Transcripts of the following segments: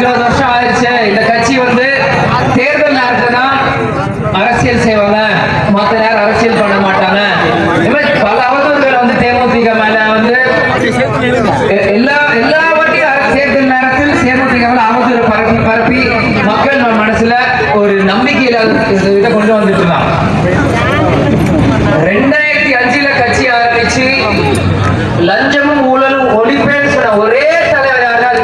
இருபது வருஷம் ஆயிடுச்சு இந்த கட்சி வந்து தேர்தல் நேரத்துல தான் அரசியல் செய்வாங்க. மற்ற நேரம் அரசியல் பண்ண மாட்டாங்க. பல அவதூறுகளை வந்து தேமுதிக மேல வந்து எல்லா எல்லா வாட்டியும் தேர்தல் நேரத்தில் தேமுதிக மேல அவதூறு பரப்பி பரப்பி மக்கள் மனசுல ஒரு நம்பிக்கையில இதை கொண்டு வந்துட்டு இருந்தான் ரெண்டாயிரத்தி அஞ்சுல கட்சி ஆரம்பிச்சு லஞ்சமும் ஊழலும் ஒழிப்பேன்னு சொன்ன ஒரே தலைவர் யாராவது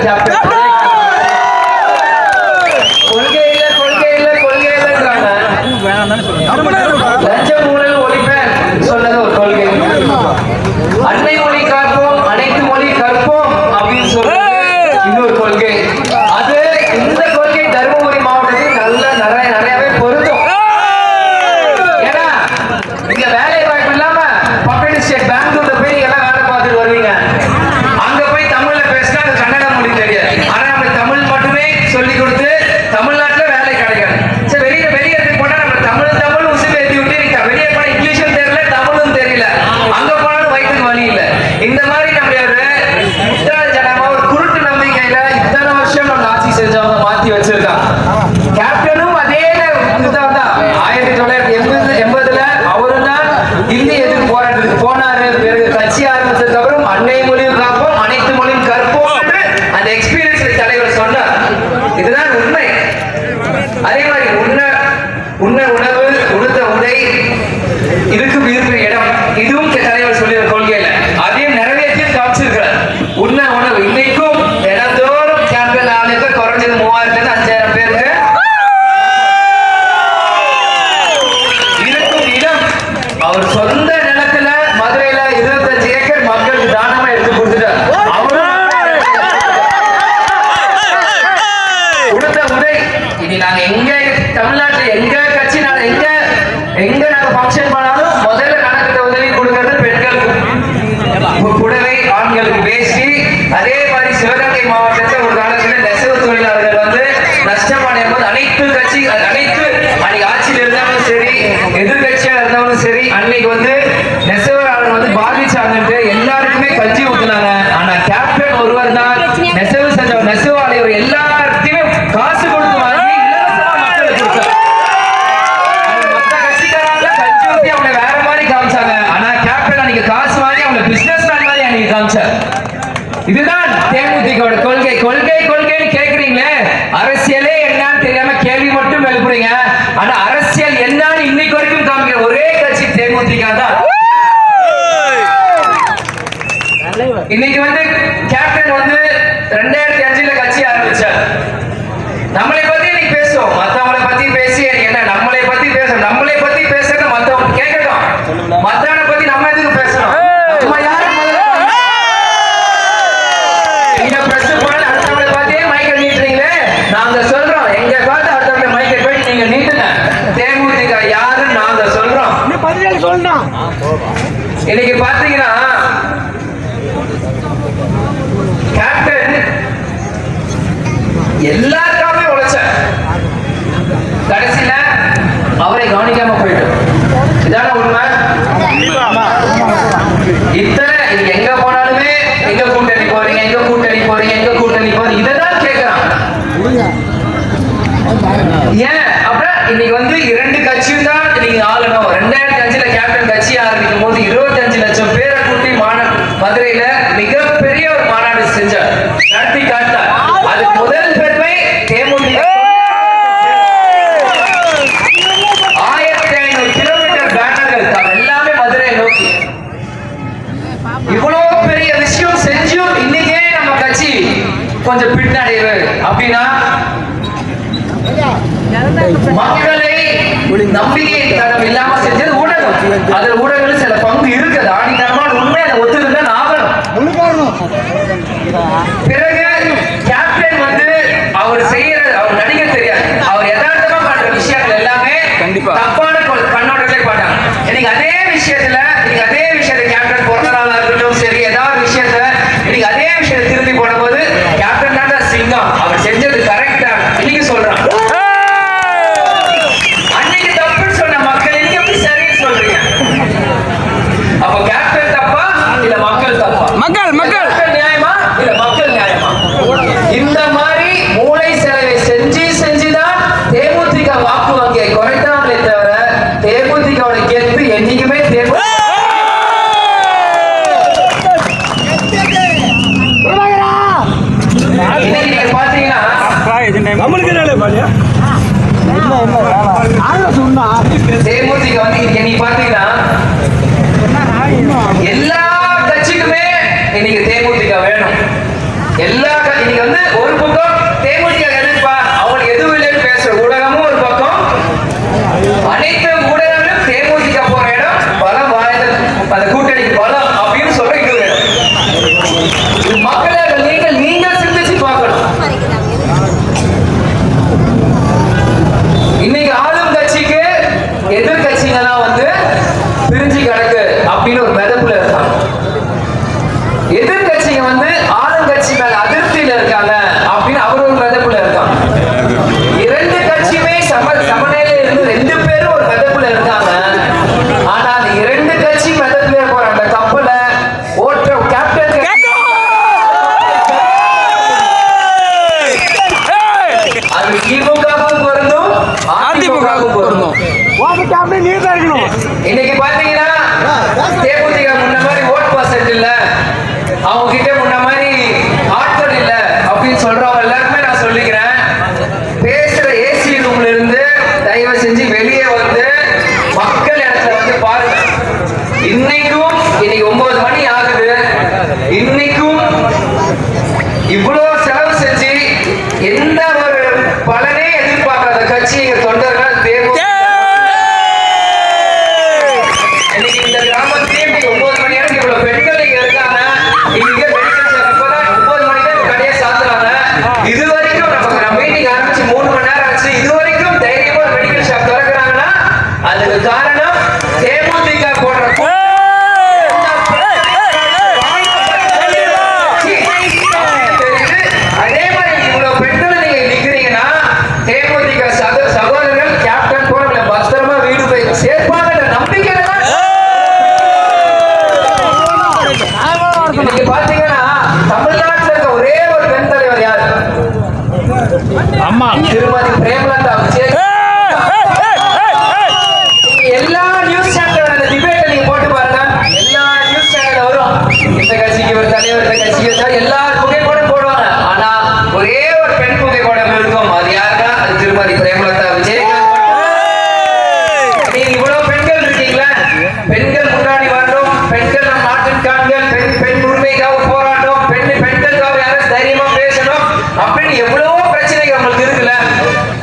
போன்னு சொல்லணும் இன்னைக்கு பாத்தீங்கன்னா எல்லாருக்காமே உழைச்ச கடைசியில அவரை கவனிக்காம போயிட்டோம் இதான உண்மை? இத்தனை எங்க போனாலுமே எங்க கூட்டணி போறீங்க எங்க கூட்டணி போறீங்க எங்க கூட்டணி போறீங்க இதான் கேட்கிறான் ஏன்? இன்னைக்கு வந்து இரண்டு கட்சியும் தான் நீங்க ஆளணும். ரெண்டாயிரத்தி அஞ்சுல கேப்டன் கட்சி ஆரம்பிக்கும் போது இருபத்தஞ்சு லட்சம் பேரை கூட்டி மாநாடு மதுரையில மிகப்பெரிய ஒரு மாநாடு செஞ்சார். நடத்தி காட்டினார் அது முதல் பெருமை தேமுதிக நம்பிக்கை தடம் இல்லாம செஞ்சது ஊடகம். அதுல ஊடகங்கள் சில பங்கு இருக்குது. ஆடிக்காமல் உண்மை அதை ஒத்துக்கிட்டு ஆகணும் பிறகு கேப்டன் வந்து அவர் செய்யற அவர் நடிக்க தெரியாது. அவர் யதார்த்தமா பண்ற விஷயங்கள் எல்லாமே கண்டிப்பா. தப்பான கண்ணோட்டத்திலே பாட்டாங்க நீங்க அதே விஷயத்துல நீங்க அதே விஷயத்த கேப்டன் பிறந்தா இன்னைக்கு பாத்தீங்கன்னா தமிழ்நாட்டில் இருக்க ஒரே ஒரு பெண் தலைவர் யார்? அம்மா. திருமதி பிரேமலதா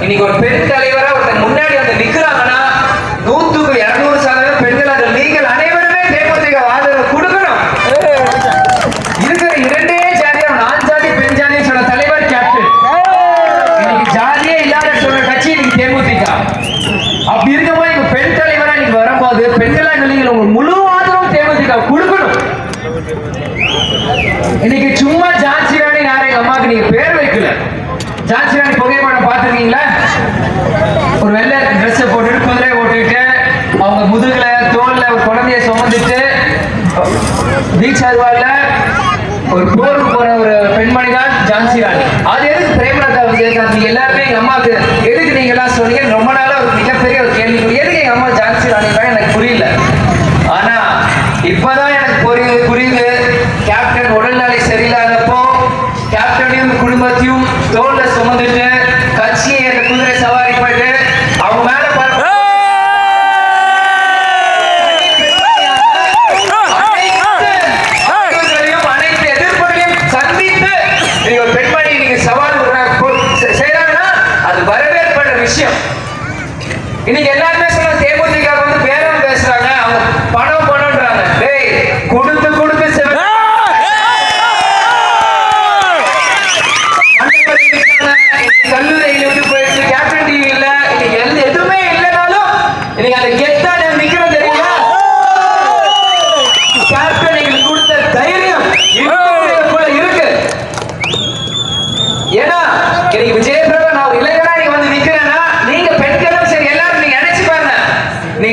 இன்னைக்கு ஒரு பெண் தலைவரா ஒருத்தன் முன்னாடி வந்து நிக்கிறாங்கன்னா நூத்துக்கு இருநூறு சதவீதம் பெண்கள் அதில் நீங்கள் அனைவருமே தேமுதிக ஆதரவு கொடுக்கணும். இருக்கிற இரண்டே ஜாதியம் நான் ஜாதி பெண் ஜாதி சொன்ன தலைவர் கேப்டன். இன்னைக்கு ஜாதியே இல்லாத சொல்ற கட்சி இன்னைக்கு தேமுதிக. அப்படி இருக்கும்போது இங்க பெண் தலைவரா இன்னைக்கு வரும்போது பெண்களாக நீங்கள் உங்க முழு ஆதரவும் தேமுதிக கொடுக்கணும். இன்னைக்கு சும்மா ஜான்சி ராணி யாரை அம்மாவுக்கு நீங்க பேர் வைக்கல. ஜான்சி বিচার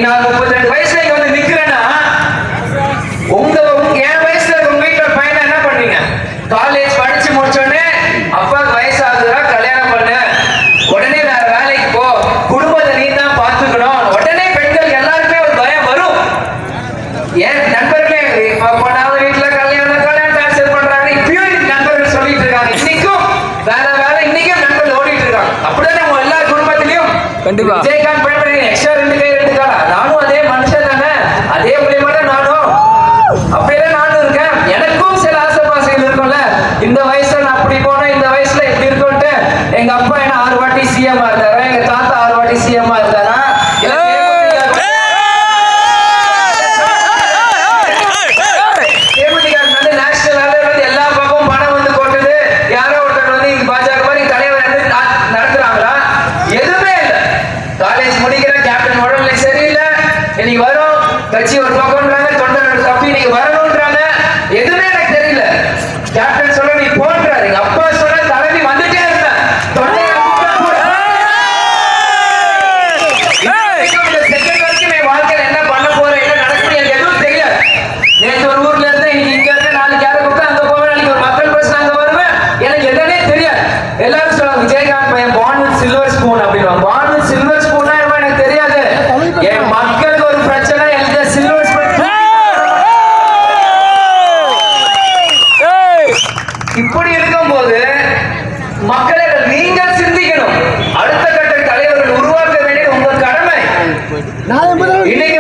பதினாலு முப்பத்தி ரெண்டு Let's மக்களர்கள் நீங்கள் சிந்திக்கணும். அடுத்த கட்ட தலைவர்கள் உருவாக்க வேண்டியது உங்கள் கடமை. இன்னைக்கு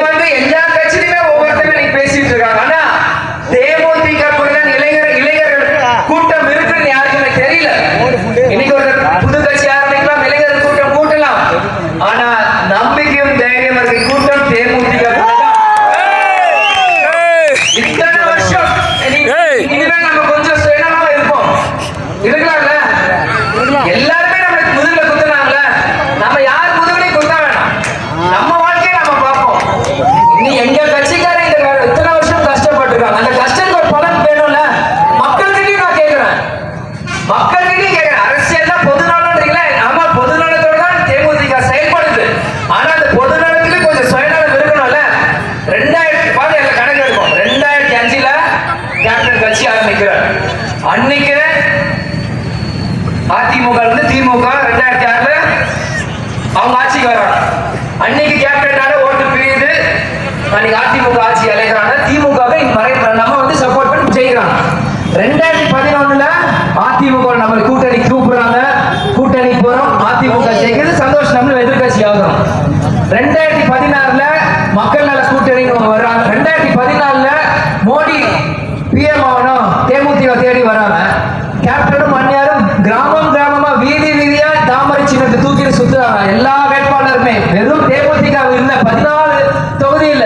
அன்னைக்கு அதிமுக இருந்து திமுக ரெண்டாயிரத்தி ஆறுல அவங்க ஆட்சிக்கு வர்றாங்க அன்னைக்கு கேப்டனால ஓட்டு பிரியுது. அன்னைக்கு அதிமுக ஆட்சி அலைகிறாங்க. திமுக மறை நம்ம வந்து சப்போர்ட் பண்ணி செய்கிறாங்க ரெண்டாயிரத்தி பதினொன்னுல அதிமுக நம்ம கூட்டணி கூப்பிடுறாங்க. கூட்டணி போறோம். அதிமுக ஜெயிக்கிறது சந்தோஷம் நம்ம எதிர்கட்சி ஆகும் ரெண்டாயிரத்தி பதினாறுல மக்கள் நல கூட்டணி வர்றாங்க. ரெண்டாயிரத்தி பதினாலுல மோடி பிஎம் ஆகணும் தேமுதிக தேடி வராம கேப்டனும் அந்நியாரும் கிராமம் கிராமமா வீதி வீதியா தாமரை சின்னத்தை தூக்கிட்டு சுத்துறாங்க. எல்லா வேட்பாளருமே வெறும் தேமுதிக இல்ல பதினாலு தொகுதி இல்ல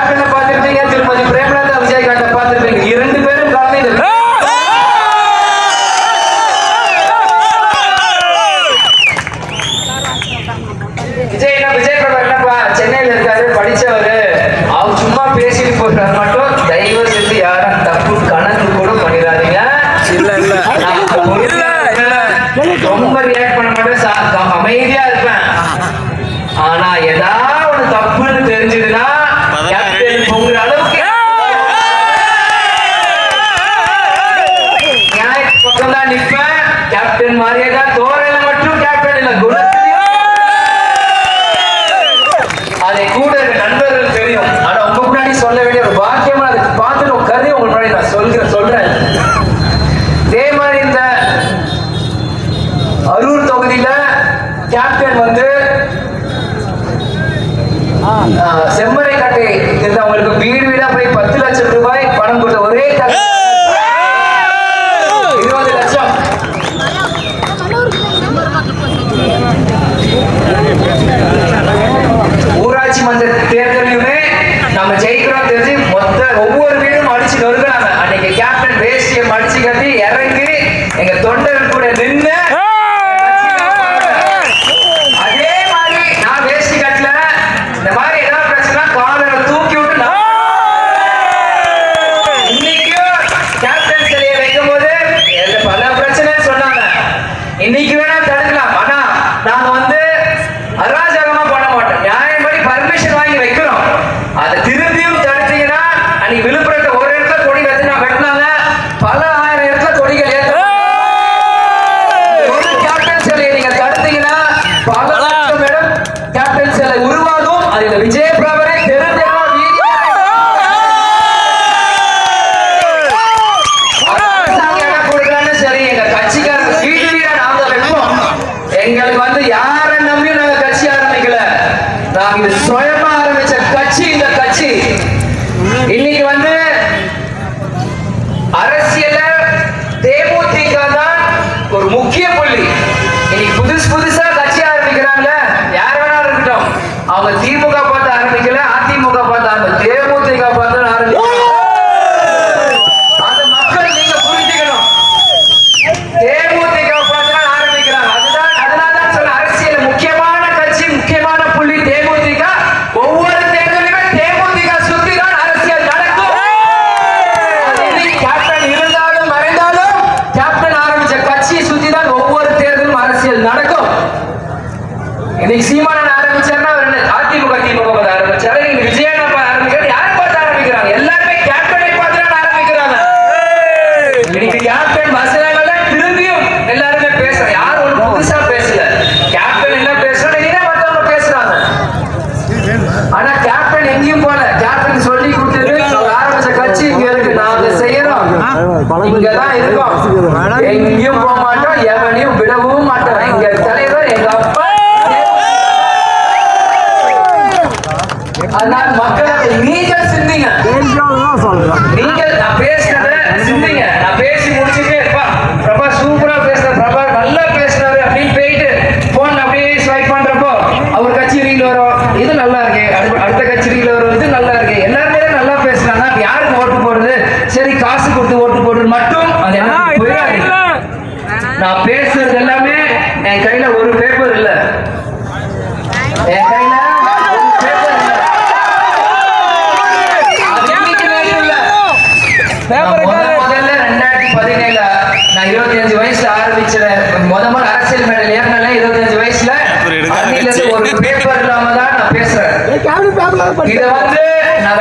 आपने बाज़ार में या दिल la mano. that we just இங்கதான் இருக்கோம். எங்கேயும் போக மாட்டோம் எவனையும் விடவும் மாட்டோம். எங்க தலைவர் எங்க அப்பா. அதனால மக்களை நீங்கள் சிந்திங்க. நீங்கள் நான் பேசுறத சிந்திங்க. நான் பேசி முடிச்சுட்டே இருப்பா பிரபா சூப்பரா பேசுற பிரபா நல்லா பேசுறாரு அப்படின்னு போயிட்டு போன் அப்படியே ஸ்வைப் பண்றப்போ அவர் கச்சேரியில் வரும். இது நல்லா இருக்கு. அடுத்த கச்சேரியில் வரும். இது நல்லா இருக்கு. எல்லாருமே நல்லா பேசுறாங்க. யாருக்கு ஓட்டு போடுறது? நான் பேசுறது எல்லாமே என் கையில ஒரு பேப்பர் இல்ல. என் கையில பதினேழு நான் இருபத்தி அஞ்சு வயசுல ஆரம்பிச்சேன் முத முதல் அரசியல் மேடல் ஏறினால இருபத்தி அஞ்சு வயசுல ஒரு பேப்பர் இல்லாம தான் நான் பேசுறேன். இதை வந்து நான்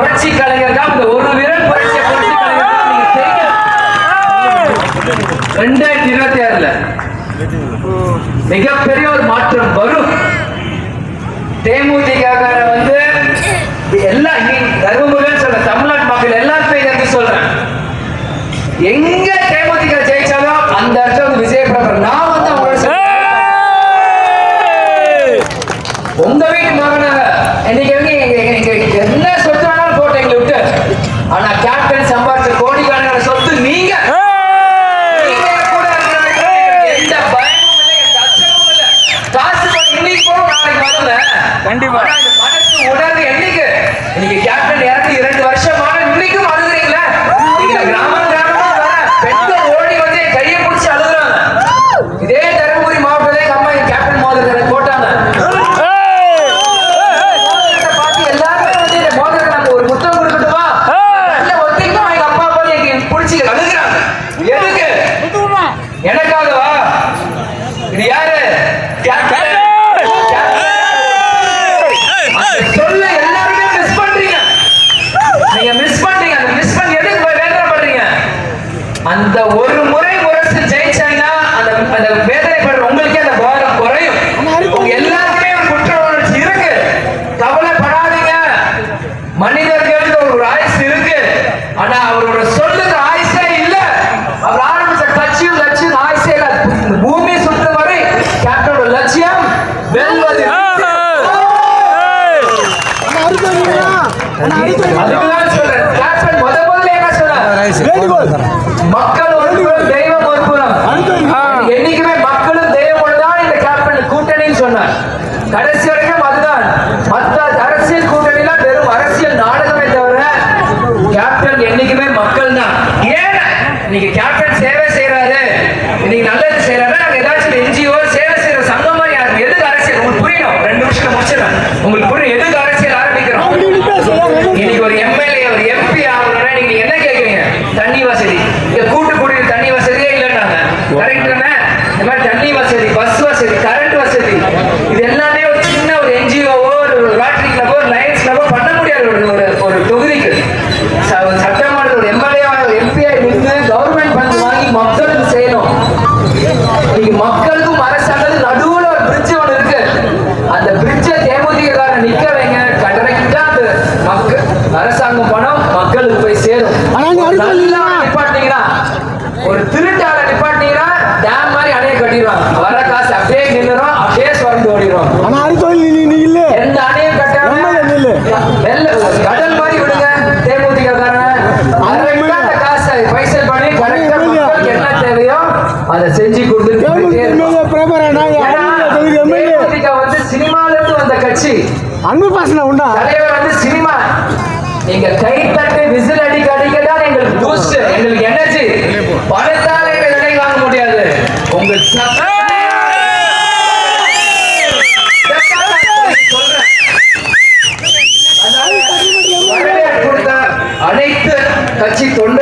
புரட்சி கலைஞர் தான் இந்த ஒரு விரல் புரட்சிய புரட்சி கலைஞர் ரெண்டாயிரத்தி இருபத்தி ஆறுல மிகப்பெரிய ஒரு மாற்றம் வரும். தேமுதிக வந்து எல்லா தர்மபுரியில் சொல்ற தமிழ்நாட்டு மக்கள் எல்லாருமே இருந்து சொல்றேன். எங்க தேமுதிக ஜெயிச்சாலும் அந்த அர்த்தம் விஜய பிரபர் நான் வந்து உங்களோட உங்க வீட்டு மகனை அந்த তাদের கட்சி அன்பு பாசனம் உண்டா? தலைவர் வந்து சினிமா. நீங்க கை தட்டு விசில் அடிக்க அடிக்க தான் எங்களுக்கு பூஸ்ட் எங்களுக்கு எனர்ஜி பணத்தால் எங்கள் விலை வாங்க முடியாது. உங்கள் அனைத்து கட்சி தொண்டு